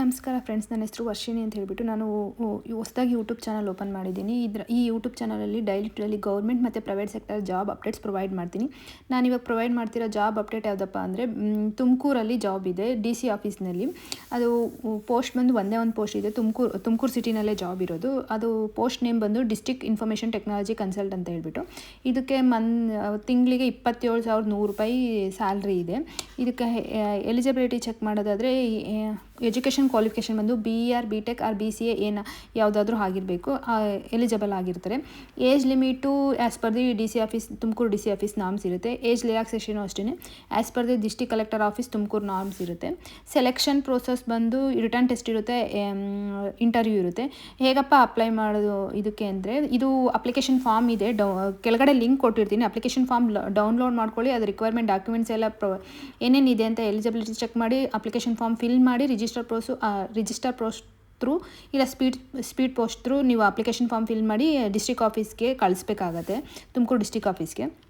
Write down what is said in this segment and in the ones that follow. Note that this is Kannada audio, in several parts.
ನಮಸ್ಕಾರ ಫ್ರೆಂಡ್ಸ್ ನನ್ನ ಹೆಸರು ವರ್ಷಿಣಿ ಅಂತ ಹೇಳಿಬಿಟ್ಟು ನಾನು ಹೊಸದಾಗಿ ಯೂಟ್ಯೂಬ್ ಚಾನಲ್ ಓಪನ್ ಮಾಡಿದ್ದೀನಿ. ಇದರ, ಈ ಯೂಟ್ಯೂಬ್ ಚಾನಲಲ್ಲಿ ಡೈಲಿ ಗೌರ್ಮೆಂಟ್ ಮತ್ತು private sector job updates provide ಮಾಡ್ತೀನಿ. ನಾನು ಇವಾಗ ಪ್ರೊವೈಡ್ ಮಾಡ್ತಿರೋ ಜಾಬ್ ಅಪ್ಡೇಟ್ ಯಾವುದಪ್ಪ ಅಂದರೆ ತುಮಕೂರಲ್ಲಿ ಜಾಬ್ ಇದೆ ಡಿ ಸಿ ಆಫೀಸ್ನಲ್ಲಿ ಅದು ಪೋಸ್ಟ್ ಬಂದು ಒಂದೇ ಒಂದು ಪೋಸ್ಟ್ ಇದೆ. ತುಮಕೂರು ತುಮಕೂರು ಸಿಟಿನಲ್ಲೇ ಜಾಬ್ ಇರೋದು. ಅದು ಪೋಸ್ಟ್ ನೇಮ್ ಬಂದು ಡಿಸ್ಟಿಕ್ ಇನ್ಫಾರ್ಮೇಷನ್ ಟೆಕ್ನಾಲಜಿ ಕನ್ಸಲ್ಟ್ ಅಂತ ಹೇಳ್ಬಿಟ್ಟು. ಇದಕ್ಕೆ ಮನ್, ತಿಂಗಳಿಗೆ ಇಪ್ಪತ್ತೇಳು ಸಾವಿರದ ನೂರು ರೂಪಾಯಿ ಸ್ಯಾಲ್ರಿ ಇದೆ. ಇದಕ್ಕೆ ಎಲಿಜಿಬಿಲಿಟಿ ಚೆಕ್ ಮಾಡೋದಾದರೆ ಎಜುಕೇಷನ್ ಕ್ವಾಲಿಫಿಕೇಷನ್ ಬಂದು B E or B tech or B C A ಏನು ಯಾವುದಾದ್ರೂ ಆಗಿರಬೇಕು ಎಲಿಜಿಬಲ್ ಆಗಿರ್ತಾರೆ. Age limit as per the D C office Tumakuru D C office norms ಇರುತ್ತೆ. ಏಜ್ ರಿಲ್ಯಾಕ್ಸೇಷನು ಅಷ್ಟೇ as per the district collector office Tumakuru norms ಇರುತ್ತೆ. ಸೆಲೆಕ್ಷನ್ ಪ್ರೋಸೆಸ್ ಬಂದು ರಿಟರ್ನ್ ಟೆಸ್ಟ್ ಇರುತ್ತೆ ಇಂಟರ್ವ್ಯೂ ಇರುತ್ತೆ. ಹೇಗಪ್ಪ ಅಪ್ಲೈ ಮಾಡೋದು ಇದಕ್ಕೆ ಅಂದರೆ, ಇದು ಅಪ್ಲಿಕೇಶನ್ ಫಾರ್ಮ್ ಇದೆ. ಡೌ, ಕೆಳಗಡೆ ಲಿಂಕ್ ಕೊಟ್ಟಿರ್ತೀನಿ. ಅಪ್ಲಿಕೇಶನ್ ಫಾರ್ಮ್ ಡೌನ್ಲೋಡ್ ಮಾಡ್ಕೊಳ್ಳಿ. ಅದು ರಿಕ್ವೈರ್ಮೆಂಟ್ ಡಾಕ್ಯುಮೆಂಟ್ಸ್ ಎಲ್ಲ ಪ್ರೊ ಏನೇನಿದೆ ಅಂತ ಎಲಿಜಿಬಿಲಿಟಿ ಚೆಕ್ ಮಾಡಿ ಅಪ್ಲಿಕೇಶನ್ ಫಾರ್ಮ್ ಫಿಲ್ ಮಾಡಿ ರಿಜಿಸ್ಟರ್ ಪ್ರೋಸು ರಿಜಿಸ್ಟರ್ ಪ್ರೋಸ್ ಥ್ರೂ ಇಲ್ಲ ಸ್ಪೀಡ್ ಸ್ಪೀಡ್ ಪೋಸ್ಟ್ ಥ್ರೂ ನೀವು ಅಪ್ಲಿಕೇಶನ್ ಫಾರ್ಮ್ ಫಿಲ್ ಮಾಡಿ ಡಿಸ್ಟ್ರಿಕ್ಟ್ ಆಫೀಸ್ಗೆ ಕಳಿಸ್ಬೇಕಾಗತ್ತೆ, ತುಮಕೂರು ಡಿಸ್ಟ್ರಿಕ್ಟ್ ಆಫೀಸ್ಗೆ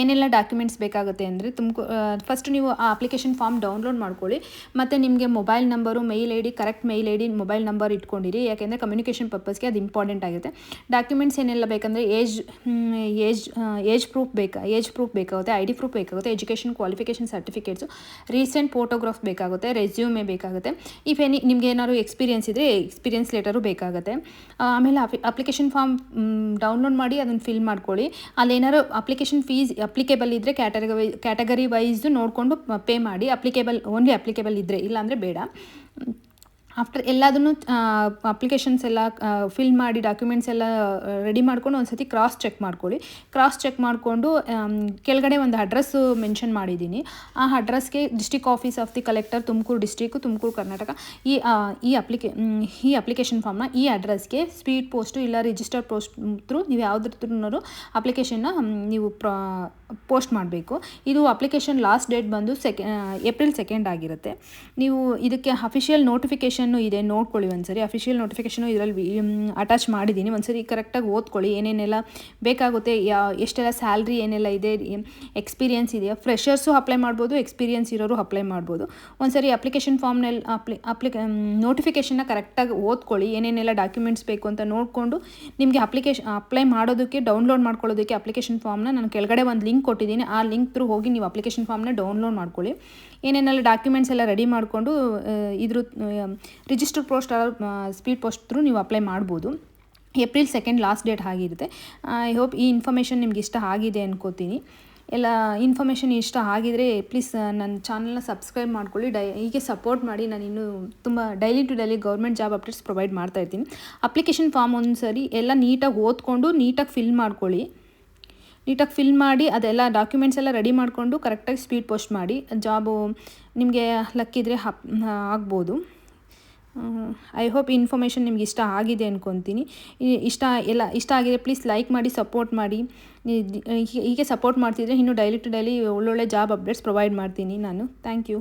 ಏನೆಲ್ಲ ಡಾಕ್ಯುಮೆಂಟ್ಸ್ ಬೇಕಾಗುತ್ತೆ ಅಂದರೆ ತುಮಕು ಫಸ್ಟ್ ನೀವು ಆ ಅಪ್ಲಿಕೇಶನ್ ಫಾರ್ಮ್ ಡೌನ್ಲೋಡ್ ಮಾಡ್ಕೊಳ್ಳಿ, ಮತ್ತು ನಿಮಗೆ mobile number mail I D correct mail I D mobile number ಇಟ್ಕೊಂಡಿರಿ, ಯಾಕೆಂದರೆ ಕಮ್ಯುನಿಕೇಷನ್ ಪರ್ಪಸ್ಗೆ ಅದು ಇಂಪಾರ್ಟೆಂಟ್ ಆಗುತ್ತೆ. ಡಾಕ್ಯುಮೆಂಟ್ಸ್ ಏನೆಲ್ಲ ಬೇಕಂದರೆ ಏಜ್ ಏಜ್ ಏಜ್ ಪ್ರೂಫ್ ಬೇಕಾ ಏಜ್ ಪ್ರೂಫ್ ಬೇಕಾಗುತ್ತೆ ಐ ಡಿ ಪ್ರೂಫ್ ಬೇಕಾಗುತ್ತೆ education qualification certificates recent photograph ಬೇಕಾಗುತ್ತೆ ರೆಸ್ಯೂಮೆ ಬೇಕಾಗುತ್ತೆ. ಇಫ್ ಎನಿ ನಿಮಗೆ ಏನಾದ್ರು ಎಕ್ಸ್ಪೀರಿಯನ್ಸ್ ಇದ್ದರೆ ಎಕ್ಸ್ಪೀರಿಯನ್ಸ್ ಲೆಟರು ಬೇಕಾಗುತ್ತೆ. ಆಮೇಲೆ ಅಪ್ಲಿಕೇಶನ್ ಫಾರ್ಮ್ ಡೌನ್ಲೋಡ್ ಮಾಡಿ ಅದನ್ನು ಫಿಲ್ ಮಾಡ್ಕೊಳ್ಳಿ. ಅಲ್ಲೇನಾದ್ರು ಅಪ್ಲಿಕೇಶನ್ ಫೀಸ್ ಅಪ್ಲಿಕೇಬಲ್ ಇದ್ದರೆ ಕ್ಯಾಟಗರಿ ವೈ ಕ್ಯಾಟಗರಿ ವೈಸು ನೋಡಿಕೊಂಡು ಪೇ ಮಾಡಿ ಅಪ್ಲಿಕೇಬಲ್ ಓನ್ಲಿ ಅಪ್ಲಿಕೇಬಲ್ ಇದ್ದರೆ ಇಲ್ಲಾಂದರೆ ಬೇಡ. ಆಫ್ಟರ್ ಎಲ್ಲದನ್ನು ಅಪ್ಲಿಕೇಶನ್ಸ್ ಎಲ್ಲ ಫಿಲ್ ಮಾಡಿ ಡಾಕ್ಯುಮೆಂಟ್ಸ್ ಎಲ್ಲ ರೆಡಿ ಮಾಡ್ಕೊಂಡು ಒಂದು ಸತಿ ಕ್ರಾಸ್ ಚೆಕ್ ಮಾಡ್ಕೊಳ್ಳಿ. ಕ್ರಾಸ್ ಚೆಕ್ ಮಾಡಿಕೊಂಡು ಕೆಳಗಡೆ ಒಂದು ಅಡ್ರೆಸ್ಸು ಮೆನ್ಷನ್ ಮಾಡಿದ್ದೀನಿ. ಆ ಅಡ್ರೆಸ್ಗೆ district office of the collector Tumakuru district Tumakuru Karnataka, ಈ ಈ ಅಪ್ಲಿಕೇ ಈ ಅಪ್ಲಿಕೇಶನ್ ಫಾರ್ಮ್ನ ಈ ಅಡ್ರೆಸ್ಗೆ ಸ್ಪೀಡ್ ಪೋಸ್ಟು ಇಲ್ಲ ರಿಜಿಸ್ಟರ್ ಪೋಸ್ಟ್ ಥ್ರೂ ನೀವು ಯಾವುದ್ರ ಅಪ್ಲಿಕೇಶನ್ನ ನೀವು ಪ್ರ ಪೋಸ್ಟ್ ಮಾಡಬೇಕು. ಇದು ಅಪ್ಲಿಕೇಶನ್ ಲಾಸ್ಟ್ ಡೇಟ್ ಬಂದು ಸೆಕೆ ಏಪ್ರಿಲ್ ಸೆಕೆಂಡ್ ಆಗಿರುತ್ತೆ. ನೀವು ಇದಕ್ಕೆ ಅಫಿಷಿಯಲ್ ಇದೆ, ನೋಡ್ಕೊಳ್ಳಿ ಒಂದ್ಸರಿ. ಅಫಿಷಿಯಲ್ ನೋಟಿಫಿಕೇಶನು ಇದರಲ್ಲಿ ಅಟ್ಯಾಚ್ ಮಾಡಿದ್ದೀನಿ. ಒಂದ್ಸರಿ ಕರೆಕ್ಟಾಗಿ ಓದ್ಕೊಳ್ಳಿ. ಏನೇನೆಲ್ಲ ಬೇಕಾಗುತ್ತೆ, ಯಾ ಎಷ್ಟೆಲ್ಲ ಸ್ಯಾಲ್ರಿ ಏನೆಲ್ಲ ಇದೆ ಎಕ್ಸ್ಪೀರಿಯನ್ಸ್ ಇದೆಯಾ? ಫ್ರೆಷರ್ಸು ಅಪ್ಲೈ ಮಾಡ್ಬೋದು ಎಕ್ಸ್ಪೀರಿಯನ್ಸ್ ಇರೋರು ಅಪ್ಲೈ ಮಾಡ್ಬೋದು. ಒಂದ್ಸರಿ ಅಪ್ಲಿಕೇಶನ್ ಫಾರ್ಮ್ನಲ್ಲಿ ಅಪ್ಲಿ ಅಪ್ಲಿಕ ನೋಟಿಫಿಕೇಷನ್ನ ಕರೆಕ್ಟಾಗಿ ಓದ್ಕೊಳ್ಳಿ. ಏನೇನೆಲ್ಲ ಡಾಕ್ಯುಮೆಂಟ್ಸ್ ಬೇಕು ಅಂತ ನೋಡಿಕೊಂಡು ನಿಮಗೆ ಅಪ್ಲಿಕೇಶನ್ ಅಪ್ಲೈ ಮಾಡೋದಕ್ಕೆ ಡೌನ್ಲೋಡ್ ಮಾಡ್ಕೊಳ್ಳೋದಕ್ಕೆ ಅಪ್ಲಿಕೇಶನ್ ಫಾರ್ಮ್ನ ನಾನು ಕೆಳಗಡೆ ಒಂದು ಲಿಂಕ್ ಕೊಟ್ಟಿದ್ದೀನಿ. ಆ ಲಿಂಕ್ ತ್ರೂ ಹೋಗಿ ನೀವು ಅಪ್ಲಿಕೇಶನ್ ಫಾರ್ಮ್ನ ಡೌನ್ಲೋಡ್ ಮಾಡ್ಕೊಳ್ಳಿ. ಏನೇನೆಲ್ಲ ಡಾಕ್ಯುಮೆಂಟ್ಸ್ ಎಲ್ಲ ರೆಡಿ ಮಾಡಿಕೊಂಡು ಇದ್ರ register post speed post through ನೀವು ಅಪ್ಲೈ ಮಾಡ್ಬೋದು. ಏಪ್ರಿಲ್ ಸೆಕೆಂಡ್ ಲಾಸ್ಟ್ ಡೇಟ್ ಆಗಿರುತ್ತೆ ಐ ಹೋಪ್ ಈ ಇನ್ಫಾರ್ಮೇಷನ್ ನಿಮ್ಗೆ ಇಷ್ಟ ಆಗಿದೆ ಅನ್ಕೋತೀನಿ. ಎಲ್ಲ ಇನ್ಫಾರ್ಮೇಷನ್ ಇಷ್ಟ ಆಗಿದರೆ ಪ್ಲೀಸ್ ನನ್ನ ಚಾನಲ್ನ ಸಬ್ಸ್ಕ್ರೈಬ್ ಮಾಡ್ಕೊಳ್ಳಿ. ಡೈ, ಹೀಗೆ ಸಪೋರ್ಟ್ ಮಾಡಿ ನಾನು ಇನ್ನೂ ತುಂಬ daily to daily government job updates provide ಮಾಡ್ತಾ ಇರ್ತೀನಿ. ಅಪ್ಲಿಕೇಶನ್ ಫಾರ್ಮ್ ಒಂದು ಸರಿ ಎಲ್ಲ ನೀಟಾಗಿ ಓದ್ಕೊಂಡು ನೀಟಾಗಿ ಫಿಲ್ ಮಾಡ್ಕೊಳ್ಳಿ. ನೀಟಾಗಿ ಫಿಲ್ ಮಾಡಿ ಅದೆಲ್ಲ ಡಾಕ್ಯುಮೆಂಟ್ಸ್ ಎಲ್ಲ ರೆಡಿ ಮಾಡಿಕೊಂಡು ಕರೆಕ್ಟಾಗಿ ಸ್ಪೀಡ್ ಪೋಸ್ಟ್ ಮಾಡಿ. ಜಾಬು ನಿಮಗೆ ಲಕ್ಕಿದ್ರೆ ಹಪ್ ಆಗ್ಬೋದು. ಐ ಹೋಪ್ ಇನ್ಫಾರ್ಮೇಷನ್ ನಿಮ್ಗೆ ಇಷ್ಟ ಆಗಿದೆ ಅಂದ್ಕೊತೀನಿ ಇಷ್ಟ ಎಲ್ಲ, ಇಷ್ಟ ಆಗಿದೆ ಪ್ಲೀಸ್ ಲೈಕ್ ಮಾಡಿ ಸಪೋರ್ಟ್ ಮಾಡಿ. ಹೀಗೆ ಸಪೋರ್ಟ್ ಮಾಡ್ತಿದ್ರೆ ಇನ್ನೂ ಡೈಲಿ ಟು ಡೈಲಿ ಒಳ್ಳೊಳ್ಳೆ ಜಾಬ್ ಅಪ್ಡೇಟ್ಸ್ ಪ್ರೊವೈಡ್ ಮಾಡ್ತೀನಿ ನಾನು. Thank you